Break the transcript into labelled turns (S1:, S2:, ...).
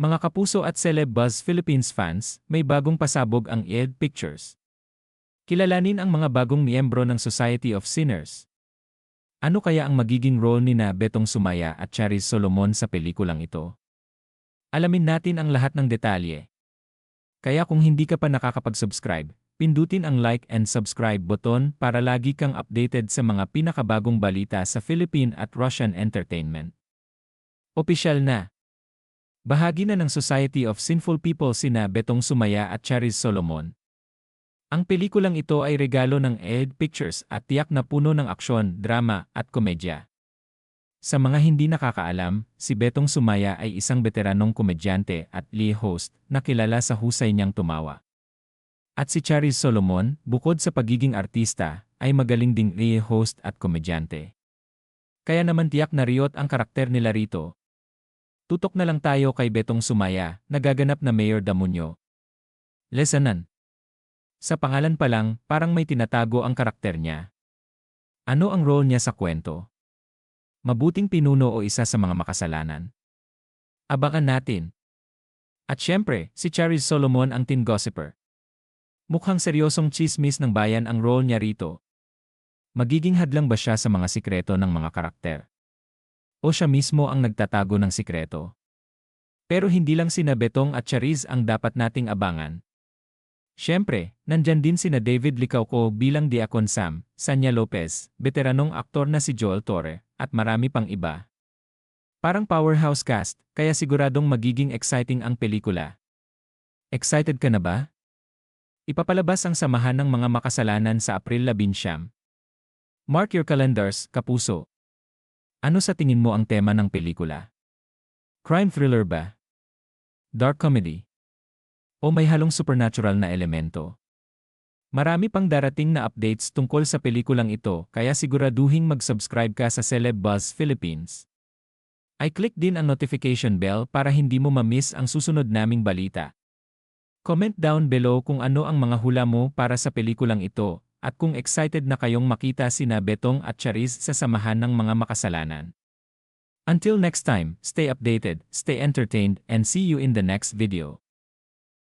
S1: Mga kapuso at Celeb Buzz Philippines fans, may bagong pasabog ang ED Pictures. Kilalanin ang mga bagong miyembro ng Society of Sinners. Ano kaya ang magiging role ni na Betong Sumaya at Charis Solomon sa pelikulang ito? Alamin natin ang lahat ng detalye. Kaya kung hindi ka pa nakakapag-subscribe, pindutin ang like and subscribe button para lagi kang updated sa mga pinakabagong balita sa Philippine at Russian entertainment. Opisyal na. Bahagi na ng Society of Sinful People sina Betong Sumaya at Charis Solomon. Ang pelikulang ito ay regalo ng ED Pictures at tiyak na puno ng aksyon, drama, at komedya. Sa mga hindi nakakaalam, si Betong Sumaya ay isang veteranong komedyante at Lee host na kilala sa husay niyang tumawa. At si Charis Solomon, bukod sa pagiging artista, ay magaling ding Lee host at komedyante. Kaya naman tiyak na riot ang karakter nila rito, Tutok na lang tayo kay Betong Sumaya, nagaganap na Mayor Damunyo. Lesanan. Sa pangalan pa lang, parang may tinatago ang karakter niya. Ano ang role niya sa kwento? Mabuting pinuno o isa sa mga makasalanan? Abangan natin. At syempre, si Charis Solomon ang teen gossiper. Mukhang seryosong chismis ng bayan ang role niya rito. Magiging hadlang ba siya sa mga sikreto ng mga karakter? O siya mismo ang nagtatago ng sikreto. Pero hindi lang sina Betong at Chariz ang dapat nating abangan. Siyempre, nandyan din sina David Licauco bilang Diakon Sam, Sanya Lopez, veteranong aktor na si Joel Torre, at marami pang iba. Parang powerhouse cast, kaya siguradong magiging exciting ang pelikula. Excited ka na ba? Ipapalabas ang samahan ng mga makasalanan sa April 11. Mark your calendars, kapuso. Ano sa tingin mo ang tema ng pelikula? Crime thriller ba? Dark comedy? O may halong supernatural na elemento? Marami pang darating na updates tungkol sa pelikulang ito kaya siguraduhing mag-subscribe ka sa Celeb Buzz Philippines. I click din ang notification bell para hindi mo ma-miss ang susunod naming balita. Comment down below kung ano ang mga hula mo para sa pelikulang ito at kung excited na kayong makita sina Betong at Charis sa samahan ng mga makasalanan. Until next time, stay updated, stay entertained, and see you in the next video.